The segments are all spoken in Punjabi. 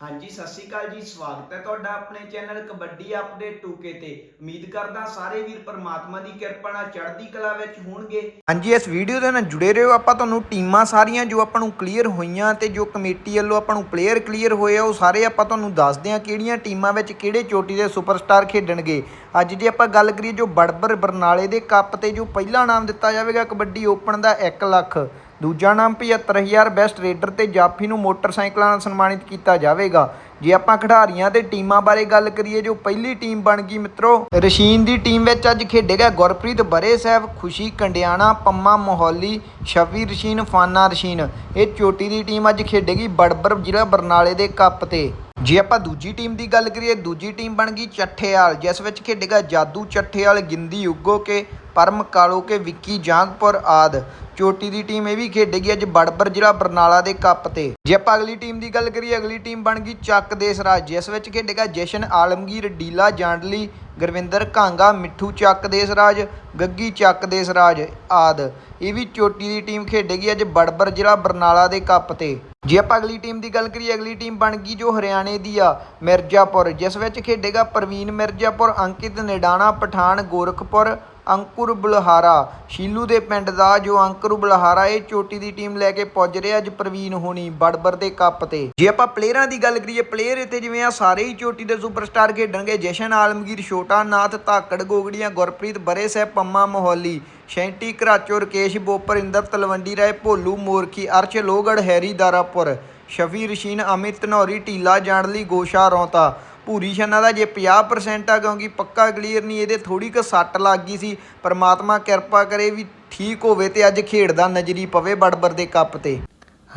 ਹਾਂਜੀ, ਸਤਿ ਸ਼੍ਰੀ ਅਕਾਲ ਜੀ, ਸਵਾਗਤ ਹੈ ਤੁਹਾਡਾ ਆਪਣੇ ਚੈਨਲ ਕਬੱਡੀ ਅਪਡੇਟ 2K ਤੇ। ਉਮੀਦ ਕਰਦਾ ਸਾਰੇ ਵੀਰ ਪਰਮਾਤਮਾ ਦੀ ਕਿਰਪਾ ਨਾਲ ਚੜ੍ਹਦੀ ਕਲਾ ਵਿੱਚ ਹੋਣਗੇ। ਹਾਂਜੀ, ਇਸ ਵੀਡੀਓ ਦੇ ਨਾਲ ਜੁੜੇ ਰਹੋ। ਆਪਾਂ ਤੁਹਾਨੂੰ ਟੀਮਾਂ ਸਾਰੀਆਂ ਜੋ ਆਪਾਂ ਨੂੰ ਕਲੀਅਰ ਹੋਈਆਂ ਤੇ ਜੋ ਕਮੇਟੀ ਵੱਲੋਂ ਆਪਾਂ ਨੂੰ ਪਲੇਅਰ ਕਲੀਅਰ ਹੋਏ ਆ, ਉਹ ਸਾਰੇ ਆਪਾਂ ਤੁਹਾਨੂੰ ਦੱਸਦੇ ਹਾਂ ਕਿਹੜੀਆਂ ਟੀਮਾਂ ਵਿੱਚ ਕਿਹੜੇ ਚੋਟੀ ਦੇ ਸੁਪਰਸਟਾਰ ਖੇਡਣਗੇ। ਅੱਜ ਜੇ ਆਪਾਂ ਗੱਲ ਕਰੀਏ ਜੋ ਬੜਬਰ ਬਰਨਾਲੇ ਦੇ ਕੱਪ ਤੇ ਜੋ ਪਹਿਲਾ ਨਾਮ ਦਿੱਤਾ ਜਾਵੇਗਾ ਕਬੱਡੀ ਓਪਨ ਦਾ 1 ਲੱਖ। ਦੂਜਾ ਨਾਮ 75000 ਬੈਸਟ ਰੇਡਰ ਤੇ ਜਾਫੀ ਨੂੰ ਮੋਟਰਸਾਈਕਲਾਂ ਨਾਲ ਸਨਮਾਨਿਤ ਕੀਤਾ ਜਾਵੇਗਾ। ਜੇ ਆਪਾਂ ਖਿਡਾਰੀਆਂ ਤੇ ਟੀਮਾਂ ਬਾਰੇ ਗੱਲ ਕਰੀਏ, ਜੋ ਪਹਿਲੀ ਟੀਮ ਬਣ ਗਈ ਮਿੱਤਰੋ, ਰਸ਼ੀਨ ਦੀ ਟੀਮ ਵਿੱਚ ਅੱਜ ਖੇਡੇਗਾ ਗੁਰਪ੍ਰੀਤ ਬਰੇ ਸਾਹਿਬ, ਖੁਸ਼ੀ ਕੰਡਿਆਣਾ, ਪੰਮਾ ਮੋਹੌਲੀ, ਸ਼ਵੀ ਰਸ਼ੀਨ, ਫਾਨਾ ਰਸ਼ੀਨ। ਇਹ ਚੋਟੀ ਦੀ ਟੀਮ ਅੱਜ ਖੇਡੇਗੀ ਬੜਬਰ ਜ਼ਿਲ੍ਹਾ ਬਰਨਾਲੇ ਦੇ ਕੱਪ ਤੇ। ਜੇ ਆਪਾਂ ਦੂਜੀ ਟੀਮ ਦੀ ਗੱਲ ਕਰੀਏ, ਦੂਜੀ ਟੀਮ ਬਣ ਗਈ ਚੱਠੇਵਾਲ ਜਿਸ ਵਿੱਚ ਖੇਡੇਗਾ ਜਾਦੂ ਚੱਠੇਵਾਲ ਗਿੰਦੀ ਉਗੋ ਕੇ ਪਰਮ ਕਾਲੋ ਕੇ ਵਿੱਕੀ ਜਾਂਗਪੁਰ ਆਦ। ਚੋਟੀ ਦੀ ਟੀਮ ਇਹ ਵੀ ਖੇਡੇਗੀ ਅੱਜ ਬੜਬਰ ਜ਼ਿਲ੍ਹਾ ਬਰਨਾਲਾ ਦੇ ਕੱਪ ਤੇ। ਜੇ ਆਪਾਂ ਅਗਲੀ ਟੀਮ ਦੀ ਗੱਲ ਕਰੀਏ, ਅਗਲੀ ਟੀਮ ਬਣ ਗਈ ਚੱਕ ਦੇਸਰਾਜ ਜਿਸ ਵਿੱਚ ਖੇਡੇਗਾ ਜਸ਼ਨ ਆਲਮਗੀਰ, ਡੀਲਾ ਜਾਂਡਲੀ, ਗੁਰਵਿੰਦਰ ਕਾਂਗਾ, ਮਿੱਠੂ ਚੱਕ ਦੇਸਰਾਜ ਗੱਗੀ ਚੱਕ ਦੇਸਰਾਜ ਆਦ। ਇਹ ਵੀ ਚੋਟੀ ਦੀ ਟੀਮ ਖੇਡੇਗੀ ਅੱਜ ਬੜਬਰ ਜ਼ਿਲ੍ਹਾ ਬਰਨਾਲਾ ਦੇ ਕੱਪ ਤੇ। ਜੇ ਆਪਾਂ ਅਗਲੀ ਟੀਮ ਦੀ ਗੱਲ ਕਰੀਏ, ਅਗਲੀ ਟੀਮ ਬਣ ਗਈ ਜੋ ਹਰਿਆਣੇ ਦੀ ਆ, ਮਿਰਜ਼ਾਪੁਰ। ਜਿਸ ਵਿੱਚ ਖੇਡੇਗਾ ਪ੍ਰਵੀਨ ਮਿਰਜ਼ਾਪੁਰ, ਅੰਕਿਤ ਨਿਡਾਣਾ, ਪਠਾਨ, ਗੋਰਖਪੁਰ ਅੰਕੁਰ ਬੁਲਹਾਰਾ। ਸ਼ੀਲੂ ਦੇ ਪਿੰਡ ਦਾ ਜੋ ਅੰਕੁਰ ਬੁਲਹਾਰਾ, ਇਹ ਚੋਟੀ ਦੀ ਟੀਮ ਲੈ ਕੇ ਪੁੱਜ ਰਿਹਾ। ਅੱਜ ਪ੍ਰਵੀਨ ਹੋਣੀ ਬੜਬਰ ਦੇ ਕੱਪ ਤੇ। ਜੇ ਆਪਾਂ ਪਲੇਅਰਾਂ ਦੀ ਗੱਲ ਕਰੀਏ, ਪਲੇਅਰ ਇੱਥੇ ਜਿਵੇਂ ਆ, ਸਾਰੇ ਹੀ ਚੋਟੀ ਦੇ ਸੁਪਰਸਟਾਰ ਖੇਡਣਗੇ। Jashan Alamgir, Chhota Nath, Dhakad ਗੋਗੜੀਆਂ, Gurpreet, Bare Sahib, Pamma Mohauli, Shanty Gharacho, Rakesh Bopar, Inder Talwandi Rai, Bholu Morkhi, Arsh ਲੋਗੜ Harry Darapur, Shafi Russian, Amit Dhanauri Dhila Janli, Gosha Raunta. ਭੂਰੀ ਛੰਨਾ ਦਾ ਜੇ 50% ਆ, ਕਿਉਂਕਿ ਪੱਕਾ ਕਲੀਅਰ ਨਹੀਂ, ਇਹਦੇ ਥੋੜੀ ਕੁ ਸੱਟ ਲੱਗ ਗਈ ਸੀ। ਪਰਮਾਤਮਾ ਕਿਰਪਾ ਕਰੇ ਵੀ ਠੀਕ ਹੋਵੇ ਤੇ ਅੱਜ ਖੇਡਦਾ ਨਜ਼ਰੀ ਪਵੇ ਬੜਬਰ ਦੇ ਕੱਪ ਤੇ।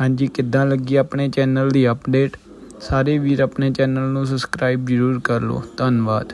ਹਾਂਜੀ, ਕਿੱਦਾਂ ਲੱਗੀ ਆਪਣੇ ਚੈਨਲ ਦੀ ਅਪਡੇਟ ਸਾਰੇ ਵੀਰ ਆਪਣੇ ਚੈਨਲ ਨੂੰ ਸਬਸਕ੍ਰਾਈਬ ਜ਼ਰੂਰ ਕਰ ਲਓ। ਧੰਨਵਾਦ।